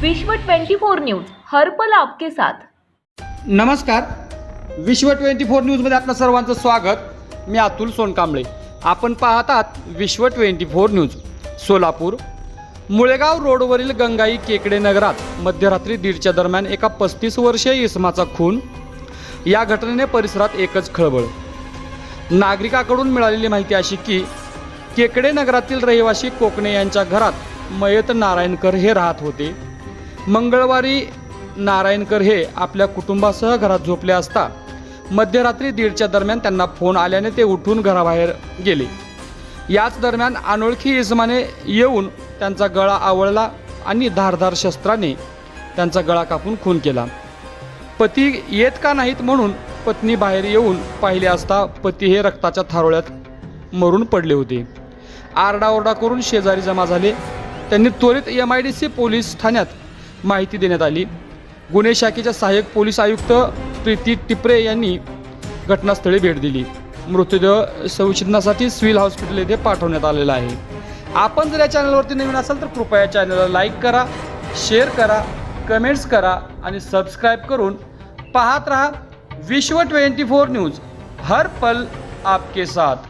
विश्व 24 न्यूज हर्पल आपके साथ. नमस्कार. विश्व ट्वेंटी फोर न्यूजमध्ये आपलं सर्वांचं स्वागत. मी अतुल सोनकांबळे. आपण पाहतात Vishwa twenty four news Solapur. Mulegaon रोडवरील गंगाई केकडे नगरात मध्यरात्री दीडच्या दरम्यान एका पस्तीस वर्षीय इसमाचा खून. या घटनेने परिसरात एकच खळबळ. नागरिकाकडून मिळालेली माहिती अशी की केकडे नगरातील रहिवासी कोकणे यांच्या घरात मयत नारायणकर हे राहत होते. मंगळवारी नारायणकर हे आपल्या कुटुंबासह घरात झोपले असता मध्यरात्री दीडच्या दरम्यान त्यांना फोन आल्याने ते उठून घराबाहेर गेले. याच दरम्यान अनोळखी इसमाने येऊन त्यांचा गळा आवळला आणि धारधार शस्त्राने त्यांचा गळा कापून खून केला. पती येत का नाहीत म्हणून पत्नी बाहेर येऊन पाहिले असता पती हे रक्ताच्या थारोळ्यात मरून पडले होते. आरडाओरडा करून शेजारी जमा झाले. त्यांनी त्वरित M I D C police ठाण्यात माहिती देण्यात आली. गुन्हे शाखेच्या सहाय्यक पोलीस आयुक्त प्रीती टिपरे यांनी घटनास्थळी भेट दिली. मृतदेह संशोधनासाठी सिव्हिल हॉस्पिटल येथे पाठवण्यात आलेला आहे. आपण जर या चॅनलवरती नवीन असाल तर कृपया चॅनलला लाईक करा शेअर करा कमेंट्स करा आणि सबस्क्राईब करून पाहत रहा विश्व ट्वेंटी फोर न्यूज. हर पल आपके साथ.